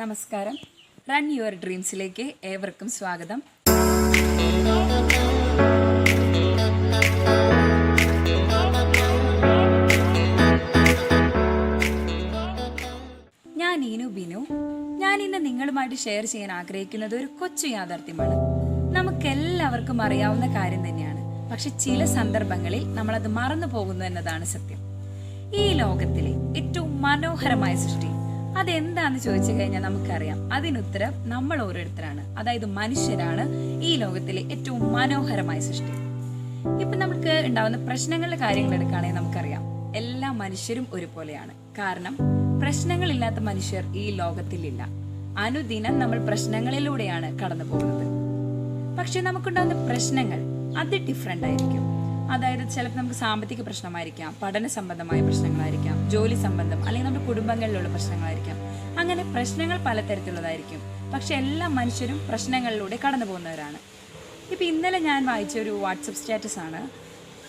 നമസ്കാരം. Run your ഡ്രീംസിലേക്ക് ഏവർക്കും സ്വാഗതം. ഞാൻ ഇനു ബിനു. ഞാൻ ഇന്ന് നിങ്ങളുമായിട്ട് ഷെയർ ചെയ്യാൻ ആഗ്രഹിക്കുന്നത് ഒരു കൊച്ചു യാഥാർത്ഥ്യമാണ്. നമുക്കെല്ലാവർക്കും അറിയാവുന്ന കാര്യം തന്നെയാണ്. പക്ഷെ ചില സന്ദർഭങ്ങളിൽ നമ്മളത് മറന്നു പോകുന്നു എന്നതാണ് സത്യം. ഈ ലോകത്തിലെ ഏറ്റവും മനോഹരമായ സൃഷ്ടി അതെന്താന്ന് ചോദിച്ചു കഴിഞ്ഞാൽ നമുക്കറിയാം. അതിനുത്തരം നമ്മൾ ഓരോരുത്തരാണ്. അതായത് മനുഷ്യരാണ് ഈ ലോകത്തിലെ ഏറ്റവും മനോഹരമായ സൃഷ്ടി. ഇപ്പൊ നമുക്ക് ഉണ്ടാവുന്ന പ്രശ്നങ്ങളുടെ കാര്യങ്ങൾ എടുക്കുകയാണെങ്കിൽ നമുക്കറിയാം. എല്ലാ മനുഷ്യരും ഒരുപോലെയാണ്. കാരണം പ്രശ്നങ്ങളില്ലാത്ത മനുഷ്യർ ഈ ലോകത്തിലില്ല. അനുദിനം നമ്മൾ പ്രശ്നങ്ങളിലൂടെയാണ് കടന്നു പോകുന്നത് പക്ഷെ നമുക്കുണ്ടാകുന്ന പ്രശ്നങ്ങൾ അത് ഡിഫറെന്റ് ആയിരിക്കും. അതായത് ചിലപ്പോൾ നമുക്ക് സാമ്പത്തിക പ്രശ്നമായിരിക്കാം പഠന സംബന്ധമായ പ്രശ്നങ്ങളായിരിക്കാം ജോലി സംബന്ധം അല്ലെങ്കിൽ നമ്മുടെ കുടുംബങ്ങളിലുള്ള പ്രശ്നങ്ങളായിരിക്കാം. അങ്ങനെ പ്രശ്നങ്ങൾ പലതരത്തിലുള്ളതായിരിക്കും. പക്ഷെ എല്ലാ മനുഷ്യരും പ്രശ്നങ്ങളിലൂടെ കടന്നു പോകുന്നവരാണ്. ഇപ്പം ഇന്നലെ ഞാൻ വായിച്ച ഒരു വാട്സപ്പ് സ്റ്റാറ്റസ് ആണ്.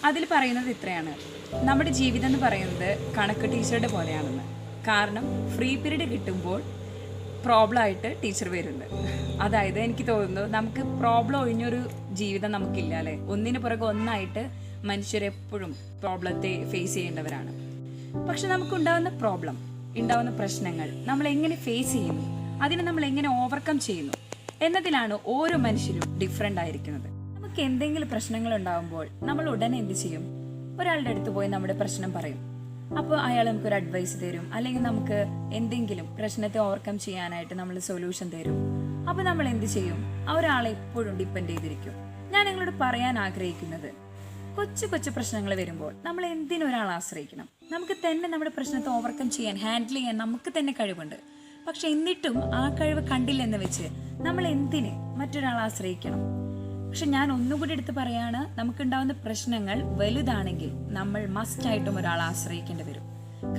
അതിൽ പറയുന്നത് ഇത്രയാണ്. നമ്മുടെ ജീവിതം എന്ന് പറയുന്നത് കണക്ക് ടീച്ചറുടെ പോലെയാണെന്ന്. കാരണം ഫ്രീ പീരീഡ് കിട്ടുമ്പോൾ പ്രോബ്ലം ആയിട്ട് ടീച്ചർ വരുന്നത് അതായത് എനിക്ക് തോന്നുന്നു നമുക്ക് പ്രോബ്ലം ഒഴിഞ്ഞൊരു ജീവിതം നമുക്കില്ല അല്ലേ? ഒന്നിന് പുറകെ ഒന്നായിട്ട് മനുഷ്യരെപ്പോഴും പ്രോബ്ലത്തെ ഫേസ് ചെയ്യേണ്ടവരാണ്. പക്ഷെ നമുക്കുണ്ടാകുന്ന പ്രോബ്ലം ഉണ്ടാവുന്ന പ്രശ്നങ്ങൾ നമ്മൾ എങ്ങനെ ഫേസ് ചെയ്യുന്നു? അതിനെ നമ്മൾ എങ്ങനെ ഓവർകം ചെയ്യുന്നു? എന്നതിലാണ് ഓരോ മനുഷ്യരും ഡിഫറെന്റ് ആയിരിക്കുന്നത്. നമുക്ക് എന്തെങ്കിലും പ്രശ്നങ്ങൾ ഉണ്ടാകുമ്പോൾ നമ്മൾ ഉടനെ എന്ത് ചെയ്യും? ഒരാളുടെ അടുത്ത് പോയി നമ്മുടെ പ്രശ്നം പറയും. അപ്പോൾ അയാൾ നമുക്കൊരു അഡ്വൈസ് തരും. അല്ലെങ്കിൽ നമുക്ക് എന്തെങ്കിലും പ്രശ്നത്തെ ഓവർകം ചെയ്യാനായിട്ട് നമ്മൾ സൊല്യൂഷൻ തരും. അപ്പോൾ നമ്മൾ എന്ത് ചെയ്യും? ആ ഒരാളെ എപ്പോഴും ഡിപ്പെൻഡ് ചെയ്തിരിക്കും. ഞാൻ നിങ്ങളോട് പറയാൻ ആഗ്രഹിക്കുന്നത് കൊച്ചു കൊച്ചു പ്രശ്നങ്ങൾ വരുമ്പോൾ നമ്മൾ എന്തിനും ഒരാളെ ആശ്രയിക്കണം? നമുക്ക് തന്നെ നമ്മുടെ പ്രശ്നത്തെ ഓവർകം ചെയ്യാൻ ഹാൻഡിൽ ചെയ്യാൻ നമുക്ക് തന്നെ കഴിവുണ്ട്. പക്ഷെ എന്നിട്ടും ആ കഴിവ് കണ്ടില്ലെന്ന് വെച്ച് നമ്മൾ എന്തിന് മറ്റൊരാളെ ആശ്രയിക്കണം? പക്ഷെ ഞാൻ ഒന്നുകൂടി എടുത്ത് പറയാണ് നമുക്കുണ്ടാവുന്ന പ്രശ്നങ്ങൾ വലുതാണെങ്കിൽ നമ്മൾ മസ്റ്റ് ആയിട്ടും ഒരാളെ ആശ്രയിക്കേണ്ടി വരും.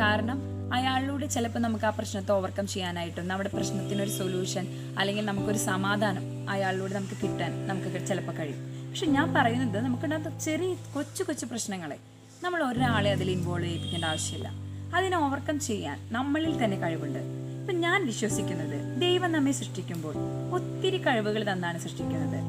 കാരണം അയാളിലൂടെ ചിലപ്പോൾ നമുക്ക് ആ പ്രശ്നത്തെ ഓവർകം ചെയ്യാനായിട്ടും നമ്മുടെ പ്രശ്നത്തിനൊരു സൊല്യൂഷൻ അല്ലെങ്കിൽ നമുക്കൊരു സമാധാനം അയാളിലൂടെ നമുക്ക് കിട്ടാൻ നമുക്ക് ചിലപ്പോൾ കഴിയും. പക്ഷെ ഞാൻ പറയുന്നത് നമുക്കുണ്ടാകുന്ന ചെറിയ കൊച്ചു കൊച്ചു പ്രശ്നങ്ങളെ നമ്മൾ ഒരാളെ അതിൽ ഇൻവോൾവ് ചെയ്യിപ്പിക്കേണ്ട ആവശ്യമില്ല. അതിനെ ഓവർകം ചെയ്യാൻ നമ്മളിൽ തന്നെ കഴിവുണ്ട്. ഇപ്പം ഞാൻ വിശ്വസിക്കുന്നത് ദൈവം നമ്മെ സൃഷ്ടിക്കുമ്പോൾ ഒത്തിരി കഴിവുകൾ തന്നാണ് സൃഷ്ടിക്കുന്നത്.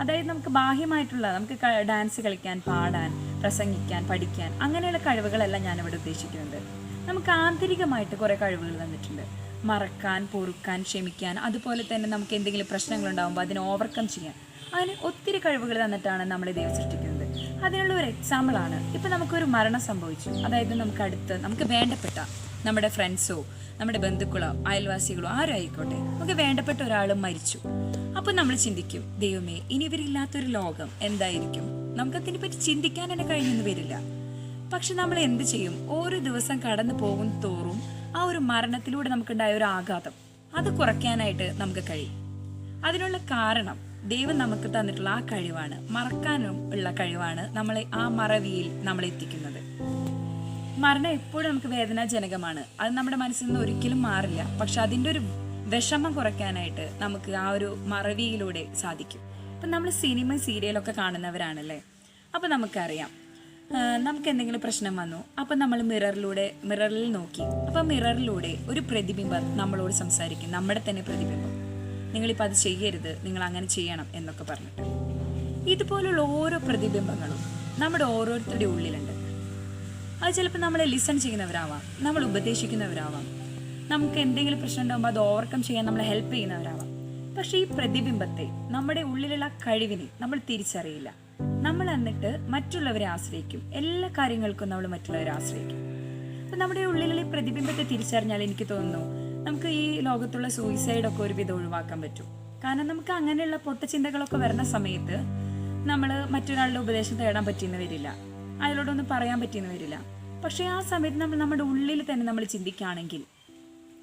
അതായത് നമുക്ക് ബാഹ്യമായിട്ടുള്ള നമുക്ക് ഡാൻസ് കളിക്കാൻ പാടാൻ പ്രസംഗിക്കാൻ പഠിക്കാൻ അങ്ങനെയുള്ള കഴിവുകളല്ല ഇവിടെ ഉദ്ദേശിക്കുന്നത്. നമുക്ക് ആന്തരികമായിട്ട് കുറേ കഴിവുകൾ തന്നിട്ടുണ്ട്. മറക്കാൻ പൊറുക്കാൻ ക്ഷമിക്കാൻ അതുപോലെ തന്നെ നമുക്ക് എന്തെങ്കിലും പ്രശ്നങ്ങൾ ഉണ്ടാകുമ്പോൾ അതിനെ ഓവർകം ചെയ്യാൻ. അങ്ങനെ ഒത്തിരി കഴിവുകൾ തന്നിട്ടാണ് നമ്മളെ ദൈവം സൃഷ്ടിക്കുന്നത്. അതിനുള്ള ഒരു എക്സാമ്പിളാണ് ഇപ്പം നമുക്കൊരു മരണം സംഭവിച്ചു. അതായത് നമുക്ക് അടുത്ത് നമുക്ക് വേണ്ടപ്പെട്ട നമ്മുടെ ഫ്രണ്ട്സോ നമ്മുടെ ബന്ധുക്കളോ അയൽവാസികളോ ആരും ആയിക്കോട്ടെ നമുക്ക് വേണ്ടപ്പെട്ട ഒരാൾ മരിച്ചു. അപ്പോൾ നമ്മൾ ചിന്തിക്കും ദൈവമേ ഇനി ഇവരില്ലാത്തൊരു ലോകം എന്തായിരിക്കും? നമുക്കതിനെ പറ്റി ചിന്തിക്കാൻ തന്നെ കഴിഞ്ഞൊന്നും വരില്ല. പക്ഷെ നമ്മൾ എന്ത് ചെയ്യും? ഓരോ ദിവസം കടന്നു പോകും തോറും ആ ഒരു മരണത്തിലൂടെ നമുക്കുണ്ടായ ഒരു ആഘാതം. അത് കുറയ്ക്കാനായിട്ട് നമുക്ക് കഴിയും. അതിനുള്ള കാരണം ദൈവം നമുക്ക് തന്നിട്ടുള്ള ആ കഴിവാണ്. മറക്കാനും ഉള്ള കഴിവാണ് നമ്മളെ ആ മറവിയിൽ നമ്മളെ എത്തിക്കുന്നത്. മരണം എപ്പോഴും നമുക്ക് വേദനാജനകമാണ്. അത് നമ്മുടെ മനസ്സിൽ നിന്ന് ഒരിക്കലും മാറില്ല. പക്ഷെ അതിന്റെ ഒരു വിഷമം കുറയ്ക്കാനായിട്ട് നമുക്ക് ആ ഒരു മറവിയിലൂടെ സാധിക്കും. ഇപ്പം നമ്മൾ സിനിമ സീരിയലൊക്കെ കാണുന്നവരാണല്ലേ? അപ്പം നമുക്കറിയാം. നമുക്ക് എന്തെങ്കിലും പ്രശ്നം വന്നു. അപ്പം നമ്മൾ മിററിലൂടെ മിററിൽ നോക്കി. അപ്പം മിററിലൂടെ ഒരു പ്രതിബിംബം നമ്മളോട് സംസാരിക്കും. നമ്മുടെ തന്നെ പ്രതിബിംബം. നിങ്ങളിപ്പോൾ അത് ചെയ്യരുത് നിങ്ങൾ അങ്ങനെ ചെയ്യണം എന്നൊക്കെ പറഞ്ഞിട്ട്. ഇതുപോലുള്ള ഓരോ പ്രതിബിംബങ്ങളും നമ്മുടെ ഓരോരുത്തരുടെ ഉള്ളിലുണ്ട്. അത് ചിലപ്പോൾ നമ്മളെ ലിസൺ ചെയ്യുന്നവരാവാം നമ്മൾ ഉപദേശിക്കുന്നവരാവാം നമുക്ക് എന്തെങ്കിലും പ്രശ്നം ഉണ്ടാകുമ്പോൾ അത് ഓവർകം ചെയ്യാൻ നമ്മളെ ഹെൽപ്പ് ചെയ്യുന്നവരാവാം. പക്ഷേ ഈ പ്രതിബിംബത്തെ നമ്മുടെ ഉള്ളിലുള്ള കഴിവിനെ നമ്മൾ തിരിച്ചറിയില്ല. നമ്മൾ എന്നിട്ട് മറ്റുള്ളവരെ ആശ്രയിക്കും എല്ലാ കാര്യങ്ങൾക്കും നമ്മൾ മറ്റുള്ളവരെ ആശ്രയിക്കും. അപ്പം നമ്മുടെ ഉള്ളിലുള്ള ഈ പ്രതിബിംബത്തെ തിരിച്ചറിഞ്ഞാൽ എനിക്ക് തോന്നുന്നു നമുക്ക് ഈ ലോകത്തുള്ള സൂയിസൈഡൊക്കെ ഒരുവിധം ഒഴിവാക്കാൻ പറ്റും. കാരണം നമുക്ക് അങ്ങനെയുള്ള പൊട്ടചിന്തകളൊക്കെ വരുന്ന സമയത്ത് നമ്മൾ മറ്റൊരാളുടെ ഉപദേശം തേടാൻ പറ്റിയെന്ന് വരില്ല. അയാളോടൊന്നും പറയാൻ പറ്റിയെന്ന് വരില്ല. പക്ഷേ ആ സമയത്ത് നമ്മൾ നമ്മുടെ ഉള്ളിൽ തന്നെ നമ്മൾ ചിന്തിക്കുകയാണെങ്കിൽ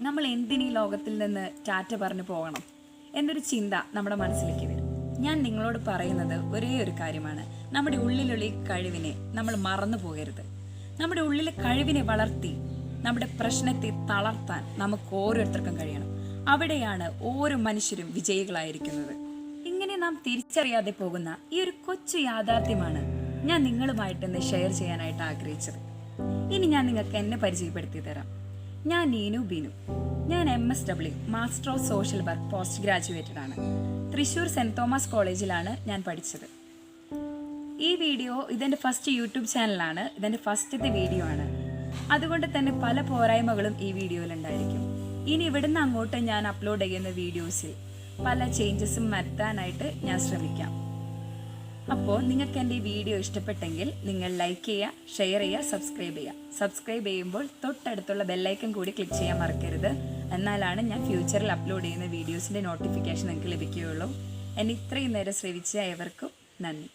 നമ്മൾ എന്തിനീ ലോകത്തിൽ നിന്ന് ടാറ്റ പറഞ്ഞു പോകണം എന്നൊരു ചിന്ത നമ്മുടെ മനസ്സിലേക്ക് വരും. ഞാൻ നിങ്ങളോട് പറയുന്നത് ഒരേ ഒരു കാര്യമാണ്. നമ്മുടെ ഉള്ളിലുള്ള ഈ കഴിവിനെ നമ്മൾ മറന്നു പോകരുത്. നമ്മുടെ ഉള്ളിലെ കഴിവിനെ വളർത്തി നമ്മുടെ പ്രശ്നത്തെ തളർത്താൻ നമുക്ക് ഓരോരുത്തർക്കും കഴിയണം. അവിടെയാണ് ഓരോ മനുഷ്യരും വിജയികളായിരിക്കുന്നത്. ഇങ്ങനെ നാം തിരിച്ചറിയാതെ പോകുന്ന ഈ ഒരു കൊച്ചു യാഥാർത്ഥ്യമാണ് ഞാൻ നിങ്ങളുമായിട്ട് ഇന്ന് ഷെയർ ചെയ്യാനായിട്ട് ആഗ്രഹിച്ചത്. ഇനി ഞാൻ നിങ്ങൾക്ക് എന്നെ പരിചയപ്പെടുത്തി തരാം. ഞാൻ നീനു ബിനു. ഞാൻ M S W master of social work post graduated ആണ്. തൃശൂർ സെന്റ് തോമസ് കോളേജിലാണ് ഞാൻ പഠിച്ചത്. ഈ വീഡിയോ ഇതെന്റെ ഫസ്റ്റ് യൂട്യൂബ് ചാനലാണ് ഇതെന്റെ ഫസ്റ്റത്തെ വീഡിയോ ആണ്. അതുകൊണ്ട് തന്നെ പല പോരായ്മകളും ഈ വീഡിയോയിൽ ഉണ്ടായിരിക്കും ഇനി ഇവിടുന്ന് അങ്ങോട്ട് ഞാൻ അപ്ലോഡ് ചെയ്യുന്ന വീഡിയോസിൽ പല ചേഞ്ചസും വരുത്താനായിട്ട് ഞാൻ ശ്രമിക്കാം. അപ്പോൾ നിങ്ങൾക്ക് എന്റെ ഈ വീഡിയോ ഇഷ്ടപ്പെട്ടെങ്കിൽ നിങ്ങൾ ലൈക്ക് ചെയ്യുക ഷെയർ ചെയ്യുക സബ്സ്ക്രൈബ് ചെയ്യുക. സബ്സ്ക്രൈബ് ചെയ്യുമ്പോൾ തൊട്ടടുത്തുള്ള ബെല്ലൈക്കൺ കൂടി ക്ലിക്ക് ചെയ്യാൻ മറക്കരുത്. എന്നാലാണ് ഞാൻ ഫ്യൂച്ചറിൽ അപ്ലോഡ് ചെയ്യുന്ന വീഡിയോസിന്റെ നോട്ടിഫിക്കേഷൻ നിങ്ങൾക്ക് ലഭിക്കുകയുള്ളൂ. എന്നെ ഇത്രയും നേരം ഏവർക്കും നന്ദി.